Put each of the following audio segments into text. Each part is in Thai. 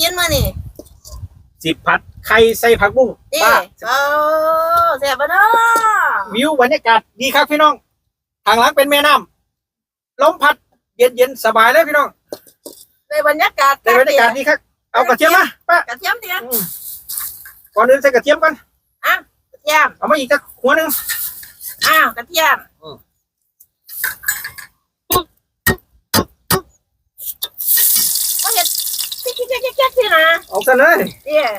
กินมานี่สิบผัดไข่ใส่ผักบุ้งดิป้าโอ้แซ่บบ่เนาะวิวบรรยากาศดีครับพี่น้อง ทางหลังเป็นแม่น้ำลมพัดเย็นเย็นๆสบายเลยพี่น้องในบรรยากาศในบรรยากาศดีครับ เอากระเทียมมาป้ากระเทียมเดียวอืมก่อนอื่นใส่กระเทียมก่อนกระเทียมเอามาอีกสักหัวหนึ่งอ้าวกระเทียม จิ๊กจิ๊กจิ๊กจิ๊กที่นะเอาซะเลยเดี๋ยว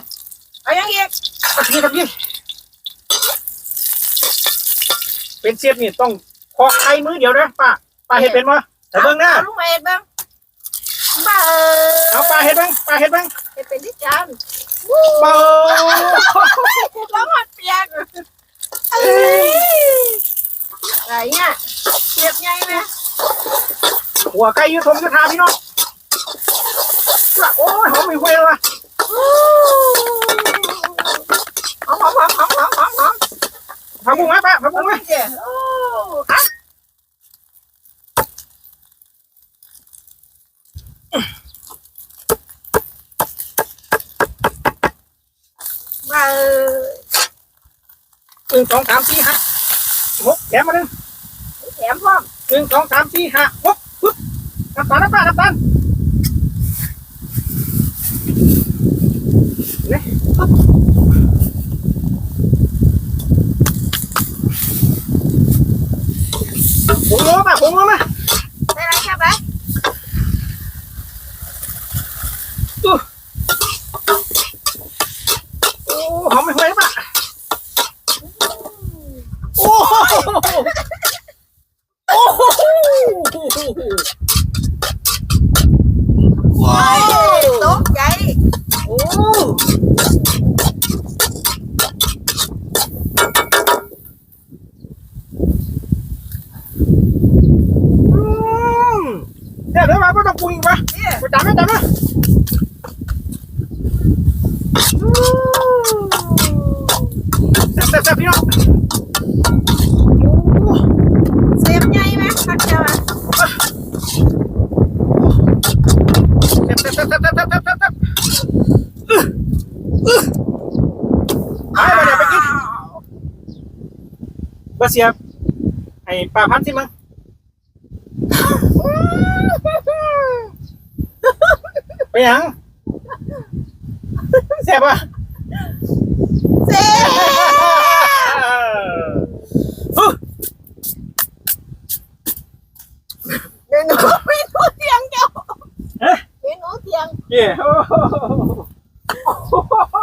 เอายังอีกกระเทียมกระเทียมเป็นเชฟนี่ต้องขอไข่มือเดียวนะป้าป้าเห็ดเป็นมั้ยแต่เบิ่งหน้าเอาลูกมาเห็ดเบ้างบ้าเอาป้าเห็ดบ้างป้าเห็ดบ้างเห็ดเป็นที่จานเบาแล้วมันเปียกเอ้ยอะไรเนี่ยเปียกไงไหมหัวไก่อยืดทมอยืดทาพี่น้อง โอ้ยหอมมีเวลว่ะหอมหอมหอมหอมหอมหอมหอมผักบุ้งไหมป้าผักบุ้งไหมเดี๋ยวโอ้ฮะมาหนึ่งสองสามสี่ห้าหกแถมมาหนึ่งแถมพร้อมหนึ่งสองสามสี่ห้าหกปึ๊บน้ำตาลน้ำตาลน้ำตาล เนี่ยผงโลมาผงโลมาได้ไรครับไปโอ้หอมไม่ไหวป่ะโอ้โหโอ้โห เดี๋ยวมาไม่ต้องปุยอีกปะไปจับไม่จับนะเซ่เแซ่บพี่น้องเซฟใหญ่ไหมพักเจ้าอะแซ่บแซ่บแซ่บแซ่บแซ่บแซ่บแซ่บไปมาเดี๋ยวไปกินมาเสียบไอ้ปลาพันธุ์สิมั้ง ไปหยังแซ่บปะเสียบเมนูเมนูเตียงเจ้าเอ๊ะเมนูเตียง เย่โอ้โห